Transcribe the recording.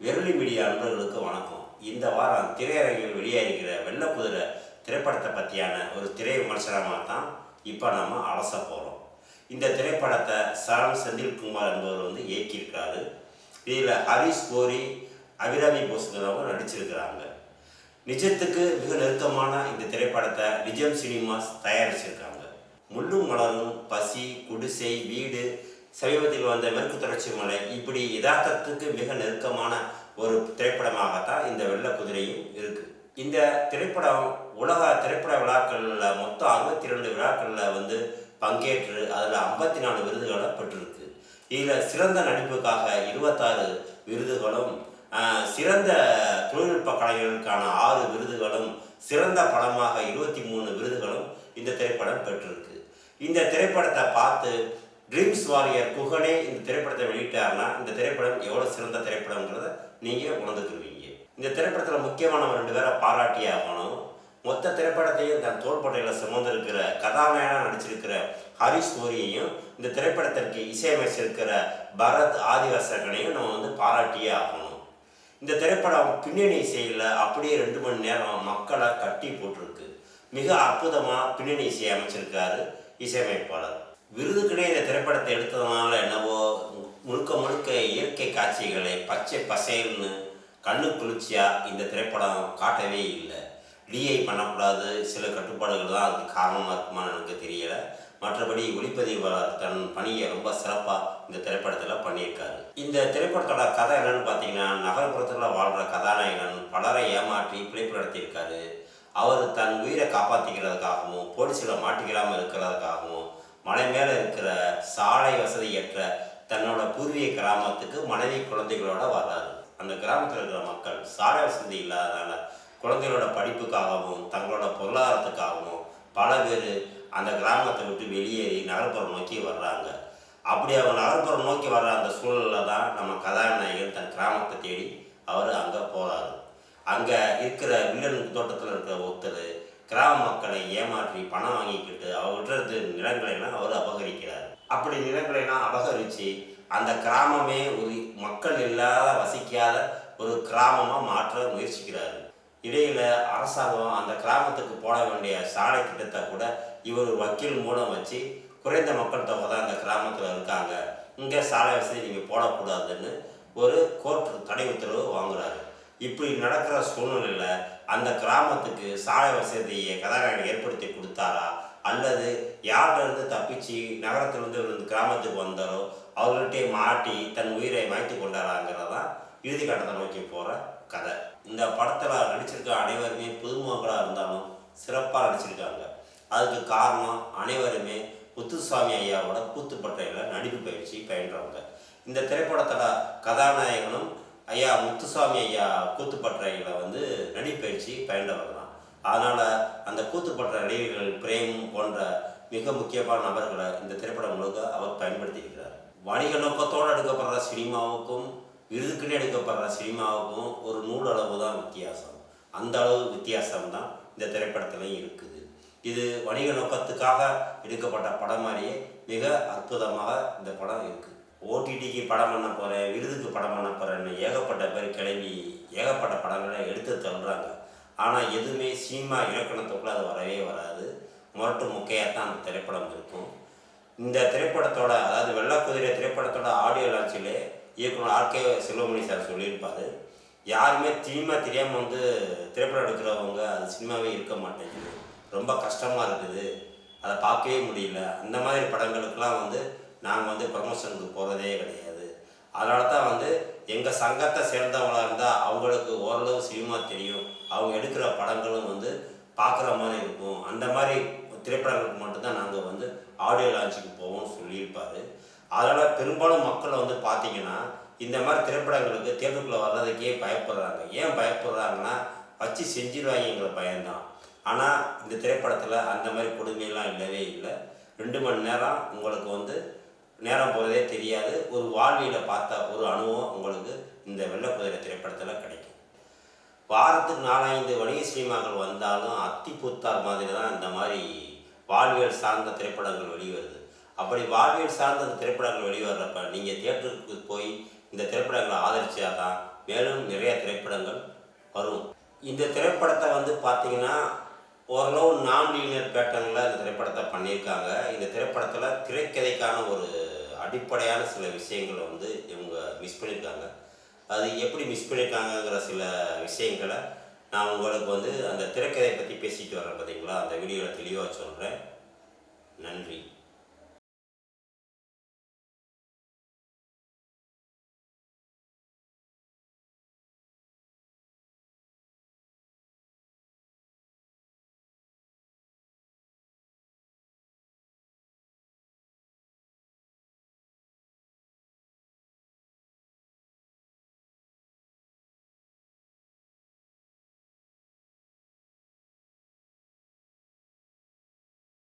வெரளி media நண்பர்களுக்கு வணக்கம். இந்த வாரம் திரையரங்கில் வெளியாகிற வெள்ளக்குதிரை திரைப்படத்தை பற்றியான ஒரு திரை விமர்சனமாக தான் இப்போ நாம் அலச போகிறோம் இந்த திரைப்படத்தை சரண் செந்தில்குமார் என்பவர் வந்து இயக்கியிருக்காரு. இதில் ஹரிஷ் கோரி அபிராமி போஸ்ங்கிறவங்க நடிச்சிருக்கிறாங்க. நிஜத்துக்கு மிக நெருக்கமான இந்த திரைப்படத்தை நிஜம் சினிமாஸ் தயாரிச்சிருக்காங்க. முள்ளும் மலரும் பசி குடிசை வீடு சமீபத்தில் வந்த மேற்கு தொடர்ச்சி மலை இப்படி யதார்த்தத்துக்கு மிக நெருக்கமான ஒரு திரைப்படமாகத்தான் இந்த வெள்ள குதிரையும் இருக்கு. இந்த திரைப்படம் உலக திரைப்பட விழாக்களில் மொத்தம் அறுபத்தி ரெண்டு விழாக்களில் வந்து பங்கேற்று அதில் ஐம்பத்தி நாலு விருதுகளை பெற்றிருக்கு. இதில் சிறந்த நடிப்புக்காக இருபத்தாறு விருதுகளும் சிறந்த தொழில்நுட்ப கலைஞர்களுக்கான ஆறு விருதுகளும் சிறந்த படமாக இருபத்தி மூணு விருதுகளும் இந்த திரைப்படம் பெற்றிருக்கு. இந்த திரைப்படத்தை பார்த்து ட்ரீம்ஸ் வாரியர் குகனே இந்த திரைப்படத்தை வெளியிட்டாருன்னா இந்த திரைப்படம் எவ்வளோ சிறந்த திரைப்படங்கிறத நீங்கள் உணர்ந்துக்குவீங்க இந்த திரைப்படத்தில் முக்கியமானவங்க ரெண்டு பேரை பாராட்டியே ஆகணும். மொத்த திரைப்படத்தையும் தன் தோள்பட்டையில் சுமந்திருக்கிற கதாநாயகனாக நடிச்சிருக்கிற ஹரிஷ் கோரியையும் இந்த திரைப்படத்திற்கு இசையமைச்சிருக்கிற பரத் ஆதிவாசகனையும் நம்ம வந்து பாராட்டியே ஆகணும். இந்த திரைப்படம் பின்னணி இசையில் அப்படியே ரெண்டு மணி நேரம் மக்களை கட்டி போட்டிருக்கு. மிக அற்புதமாக பின்னணி இசை அமைச்சிருக்காரு இசையமைப்பாளர். விருதுக்கிடையே இந்த திரைப்படத்தை எடுத்ததுனால என்னவோ முழுக்க முழுக்க இயற்கை காட்சிகளை பச்சை பசேல்னு கண்ணு குளிர்ச்சியாக இந்த திரைப்படம் காட்டவே இல்லை. டிஐ பண்ணக்கூடாது சில கட்டுப்பாடுகள் தான் அதுக்கு காரணமாக இருக்குமான்னு எனக்கு தெரியலை. மற்றபடி ஒளிப்பதிவாளர் தன் பணியை ரொம்ப சிறப்பாக இந்த திரைப்படத்தில் பண்ணியிருக்காரு. இந்த திரைப்படத்தோட கதை என்னென்னு பார்த்தீங்கன்னா நகர்ப்புறத்தில் வாழ்கிற கதாநாயகன் பலரை ஏமாற்றி பிழைப்பு நடத்தியிருக்காரு. அவர் தன் உயிரை காப்பாற்றிக்கிறதுக்காகவும் போலீஸில் மாட்டிக்கிறாமல் இருக்கிறதுக்காகவும் மலை மேலே இருக்கிற சாலை வசதியற்ற தன்னோட பூர்வீக கிராமத்துக்கு மனைவி குழந்தைகளோட வர்றாரு அந்த கிராமத்தில் இருக்கிற மக்கள் சாலை வசதி இல்லாததால் குழந்தைகளோட படிப்புக்காகவும் தங்களோட பொருளாதாரத்துக்காகவும் பல பேர் அந்த கிராமத்தை விட்டு வெளியேறி நகர்ப்புறம் நோக்கி வர்றாங்க. அப்படி அவங்க நகர்ப்புறம் நோக்கி வர்ற அந்த சூழலில் தான் நம்ம கதாநாயகன் தன் கிராமத்தை தேடி அவர் அங்கே போகிறாரு அங்கே இருக்கிற வில்லன் தோட்டத்தில் இருக்கிற ஒருத்தர் கிராம மக்களை ஏமாற்றி பணம் வாங்கிக்கிட்டு அவர்கிட்ட நிலங்களைலாம் அவர் அபகரிக்கிறார். அப்படி நிலங்களைலாம் அபகரித்து அந்த கிராமமே ஒரு மக்கள் இல்லாத வசிக்காத ஒரு கிராமமாக மாற்ற முயற்சிக்கிறாரு. இடையில் அரசாங்கம் அந்த கிராமத்துக்கு போட வேண்டிய சாலை திட்டத்தை கூட இவர் வக்கீல் மூலம் வச்சு குறைந்த மக்கள் தொகை தான் அந்த கிராமத்தில் இருக்காங்க. இங்கே சாலை வசதி நீங்கள் போடக்கூடாதுன்னு ஒரு கோர்ட் தடை உத்தரவு வாங்குறாரு. இப்படி நடக்கிற சூழ்நிலையில் அந்த கிராமத்துக்கு சாலை வசதியை கதாநாயகன் ஏற்படுத்தி கொடுத்தாரா? அல்லது யார்கிட்டருந்து தப்பிச்சு நகரத்திலிருந்து கிராமத்துக்கு வந்தாரோ அவர்கிட்டே மாட்டி தன் உயிரை மாய்த்து கொண்டாராங்கிறதான் தான் இறுதி கட்டத்தை நோக்கி போகிற கதை. இந்த படத்தில் நடிச்சிருக்க அனைவருமே புதுமுகங்களாக இருந்தாலும் சிறப்பாக நடிச்சிருக்காங்க. அதுக்கு காரணம் அனைவருமே முத்துசாமி ஐயாவோட கூத்துப்பட்டையில் நடிப்பு பயிற்சி பயின்றவங்க. இந்த திரைப்படத்தோட கதாநாயகனும் ஐயா முத்துசாமி ஐயா கூத்துப்பட்றையில் வந்து நடிப்பயிற்சி பயின்றவர் வரலாம் அதனால் அந்த கூத்துப்பற்ற நடிகர்கள் பிரேம் போன்ற மிக முக்கியமான நபர்களை இந்த திரைப்படம் முழுக்க அவர் பயன்படுத்தியிருக்கிறார். வணிக நோக்கத்தோடு எடுக்கப்படுற சினிமாவுக்கும் விருதுக்குன்னு எடுக்கப்படுற சினிமாவுக்கும் ஒரு நூல் அளவு தான் வித்தியாசம். அந்த அளவு வித்தியாசம் தான் இந்த திரைப்படத்துலையும் இருக்குது. இது வணிக நோக்கத்துக்காக எடுக்கப்பட்ட படம் மாதிரியே மிக அற்புதமாக இந்த படம் இருக்குது. ஓடிடிக்கு படம் பண்ண போகிறேன் விருதுக்கு படம் பண்ண போகிறேன்னு ஏகப்பட்ட பேர் கிளம்பி ஏகப்பட்ட படங்களை எடுத்து தள்ளுறாங்க. ஆனால் எதுவுமே சினிமா இலக்கணத்துக்குள்ளே அது வரவே வராது. முரட்டு முக்கையாக தான் அந்த திரைப்படம் இருக்கும். இந்த திரைப்படத்தோட அதாவது வெள்ளக்குதிரை திரைப்படத்தோட ஆடியோ லான்ச்சிலே இயக்குனர் ஆர்கே செல்வமணி சார் சொல்லியிருப்பார் யாருமே சினிமா தெரியாமல் வந்து திரைப்படம் எடுக்கிறவங்க அது சினிமாவே இருக்க மாட்டேங்குது. ரொம்ப கஷ்டமாக இருக்குது. அதை பார்க்கவே முடியல. அந்த மாதிரி படங்களுக்கெல்லாம் வந்து நாங்கள் வந்து ப்ரமோஷனுக்கு போகிறதே கிடையாது. அதனால தான் வந்து எங்கள் சங்கத்தை சேர்ந்தவங்களாக இருந்தால் அவங்களுக்கு ஓரளவு சினிமா தெரியும். அவங்க எடுக்கிற படங்களும் வந்து பார்க்குற மாதிரி இருக்கும். அந்த மாதிரி திரைப்படங்களுக்கு மட்டும்தான் நாங்கள் வந்து ஆடியோ லான்ச்சுக்கு போவோம்னு சொல்லியிருப்பாரு. அதனால் பெரும்பாலும் மக்களை வந்து பார்த்தீங்கன்னா இந்த மாதிரி திரைப்படங்களுக்கு தேட்டருக்குள்ளே வர்றதுக்கே பயப்படுறாங்க. ஏன் பயப்படுறாங்கன்னா வச்சு செஞ்சிருவாங்கிற பயம்தான். ஆனால் இந்த திரைப்படத்தில் அந்த மாதிரி கொடுமையெல்லாம் இல்லவே இல்லை. ரெண்டு மணி நேரம் உங்களுக்கு வந்து நேரம் போகிறதே தெரியாது. ஒரு வாழ்வியில் பார்த்த ஒரு அனுபவம் உங்களுக்கு இந்த வெள்ளக்குதிரை திரைப்படத்தில் கிடைக்கும். வாரத்துக்கு நாலஞ்சு வணிக சினிமாக்கள் வந்தாலும் அத்தி புத்தார் மாதிரி தான் இந்த மாதிரி வாழ்வியல் சார்ந்த திரைப்படங்கள் வெளிவருது. அப்படி வாழ்வியல் சார்ந்த அந்த திரைப்படங்கள் வெளிவர்றப்ப நீங்கள் தியேட்டருக்கு போய் இந்த திரைப்படங்களை ஆதரிச்சா தான் மேலும் நிறைய திரைப்படங்கள் வரும். இந்த திரைப்படத்தை வந்து பார்த்தீங்கன்னா ஓரளவு நான் லீனியர் பேட்டர்னில் இந்த திரைப்படத்தை பண்ணியிருக்காங்க. இந்த திரைப்படத்தில் திரைக்கதைக்கான ஒரு அடிப்படையான சில விஷயங்களை வந்து இவங்க மிஸ் பண்ணியிருக்காங்க. அது எப்படி மிஸ் பண்ணியிருக்காங்கங்கிற சில விஷயங்களை நான் உங்களுக்கு வந்து அந்த திரைக்கதையை பற்றி பேசிட்டு வரேன் பார்த்தீங்களா அந்த வீடியோவில் தெளிவாக சொல்கிறேன் நன்றி.